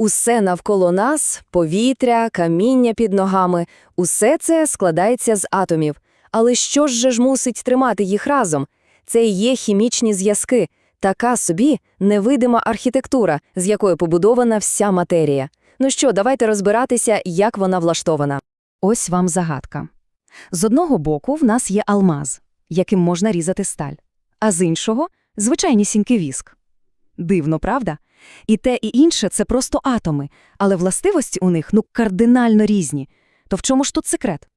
Усе навколо нас повітря, каміння під ногами усе це складається з атомів. Але що ж же ж мусить тримати їх разом? Це і є хімічні зв'язки, така собі невидима архітектура, з якої побудована вся матерія. Ну що, давайте розбиратися, як вона влаштована. Ось вам загадка. З одного боку в нас є алмаз, яким можна різати сталь, а з іншого – звичайнісінький віск. Дивно, правда? І те, і інше – це просто атоми, але властивості у них, ну, кардинально різні. То в чому ж тут секрет?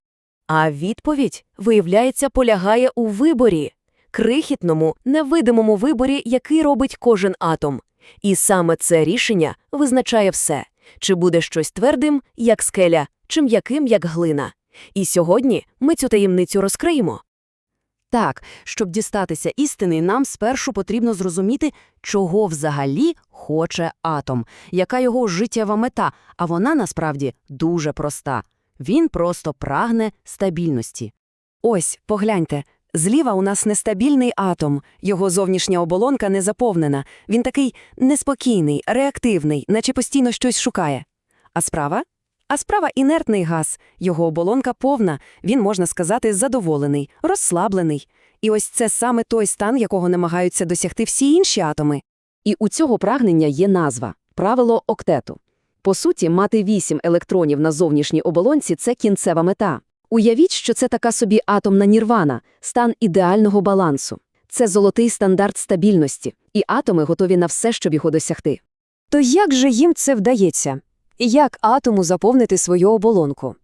А відповідь, виявляється, полягає у виборі крихітному, невидимому виборі, який робить кожен атом. І саме це рішення визначає все чи буде щось твердим, як скеля, чи м'яким, як глина. І сьогодні ми цю таємницю розкриємо. Так, щоб дістатися істини, нам спершу потрібно зрозуміти, чого взагалі хоче атом, яка його життєва мета, а вона насправді дуже проста. Він просто прагне стабільності. Ось, погляньте, зліва у нас нестабільний атом, його зовнішня оболонка не заповнена, він такий неспокійний, реактивний, наче постійно щось шукає. А справа? А справа інертний газ, його оболонка повна, він, можна сказати, задоволений, розслаблений. І ось це саме той стан, якого намагаються досягти всі інші атоми. І у цього прагнення є назва – правило октету. По суті, мати вісім електронів на зовнішній оболонці – це кінцева мета. Уявіть, що це така собі атомна нірвана, стан ідеального балансу. Це золотий стандарт стабільності, і атоми готові на все, щоб його досягти. То як же їм це вдається? Як атому заповнити свою оболонку?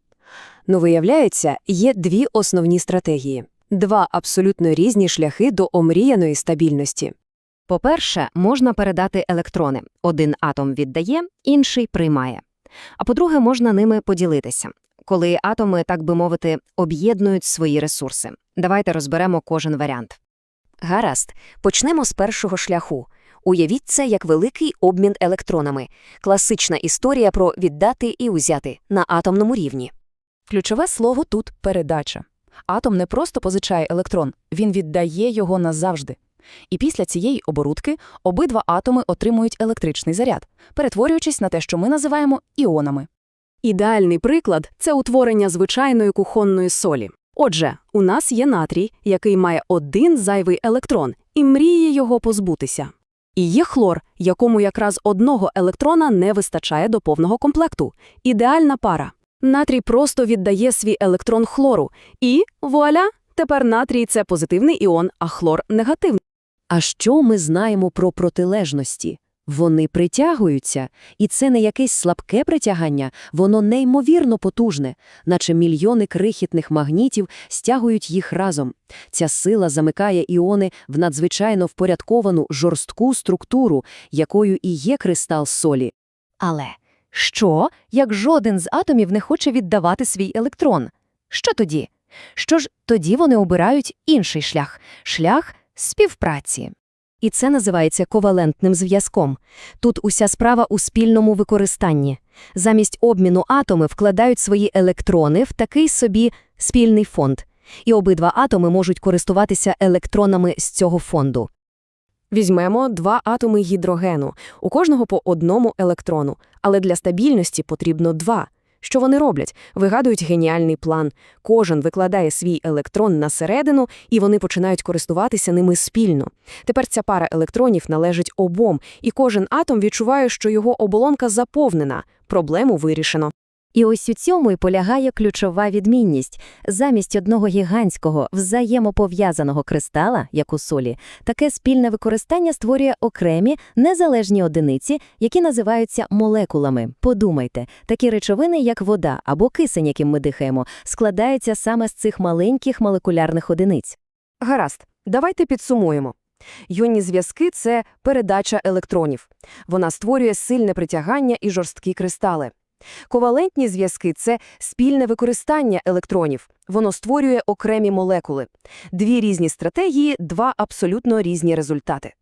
Ну, виявляється, є дві основні стратегії. Два абсолютно різні шляхи до омріяної стабільності. По-перше, можна передати електрони. Один атом віддає, інший приймає. А по-друге, можна ними поділитися, коли атоми, так би мовити, об'єднують свої ресурси. Давайте розберемо кожен варіант. Гаразд, почнемо з першого шляху. Уявіть це як великий обмін електронами. Класична історія про віддати і узяти на атомному рівні. Ключове слово тут передача. Атом не просто позичає електрон, він віддає його назавжди. І після цієї оборудки обидва атоми отримують електричний заряд, перетворюючись на те, що ми називаємо іонами. Ідеальний приклад це утворення звичайної кухонної солі. Отже, у нас є натрій, який має один зайвий електрон і мріє його позбутися. І є хлор, якому якраз одного електрона не вистачає до повного комплекту. Ідеальна пара. Натрій просто віддає свій електрон хлору, і вуаля, тепер натрій це позитивний іон, а хлор негативний. А що ми знаємо про протилежності? Вони притягуються, і це не якесь слабке притягання, воно неймовірно потужне, наче мільйони крихітних магнітів стягують їх разом. Ця сила замикає іони в надзвичайно впорядковану жорстку структуру, якою і є кристал солі. Але що, як жоден з атомів не хоче віддавати свій електрон? Що тоді? Що ж, тоді вони обирають інший шлях – шлях співпраці. І це називається ковалентним зв'язком. Тут уся справа у спільному використанні. Замість обміну атоми вкладають свої електрони в такий собі спільний фонд. І обидва атоми можуть користуватися електронами з цього фонду. Візьмемо два атоми гідрогену, у кожного по одному електрону, але для стабільності потрібно два. Що вони роблять? Вигадують геніальний план. Кожен викладає свій електрон на середину, і вони починають користуватися ними спільно. Тепер ця пара електронів належить обом, і кожен атом відчуває, що його оболонка заповнена. Проблему вирішено. І ось у цьому і полягає ключова відмінність. Замість одного гігантського взаємопов'язаного кристала, як у солі, таке спільне використання створює окремі незалежні одиниці, які називаються молекулами. Подумайте, такі речовини, як вода або кисень, яким ми дихаємо, складаються саме з цих маленьких молекулярних одиниць. Гаразд, давайте підсумуємо. Йонні зв'язки – це передача електронів. Вона створює сильне притягання і жорсткі кристали. Ковалентні зв'язки – це спільне використання електронів. Воно створює окремі молекули. Дві різні стратегії, два абсолютно різні результати.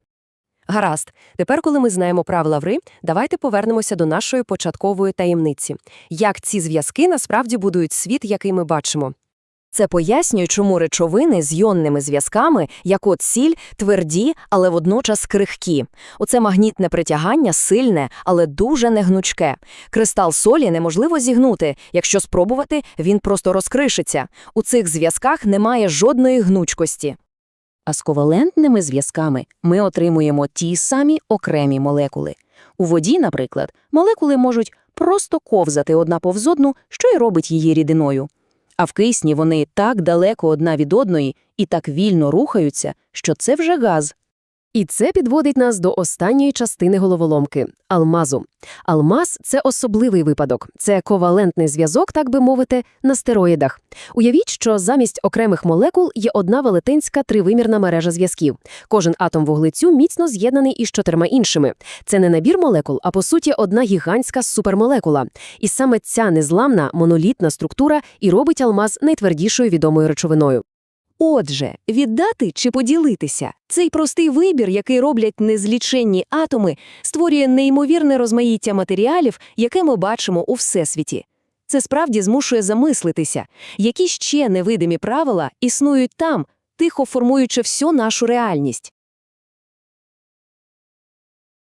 Гаразд. Тепер, коли ми знаємо правила гри, давайте повернемося до нашої початкової таємниці. Як ці зв'язки насправді будують світ, який ми бачимо. Це пояснює, чому речовини з йонними зв'язками, як от сіль, тверді, але водночас крихкі. Оце магнітне притягання сильне, але дуже негнучке. Кристал солі неможливо зігнути. Якщо спробувати, він просто розкришиться. У цих зв'язках немає жодної гнучкості. А з ковалентними зв'язками ми отримуємо ті самі окремі молекули. У воді, наприклад, молекули можуть просто ковзати одна повз одну, що й робить її рідиною. А в кисні вони так далеко одна від одної і так вільно рухаються, що це вже газ. І це підводить нас до останньої частини головоломки – алмазу. Алмаз – це особливий випадок. Це ковалентний зв'язок, так би мовити, на стероїдах. Уявіть, що замість окремих молекул є одна велетенська тривимірна мережа зв'язків. Кожен атом вуглецю міцно з'єднаний із чотирма іншими. Це не набір молекул, а по суті одна гігантська супермолекула. І саме ця незламна монолітна структура і робить алмаз найтвердішою відомою речовиною. Отже, віддати чи поділитися – цей простий вибір, який роблять незліченні атоми, створює неймовірне розмаїття матеріалів, яке ми бачимо у Всесвіті. Це справді змушує замислитися, які ще невидимі правила існують там, тихо формуючи всю нашу реальність.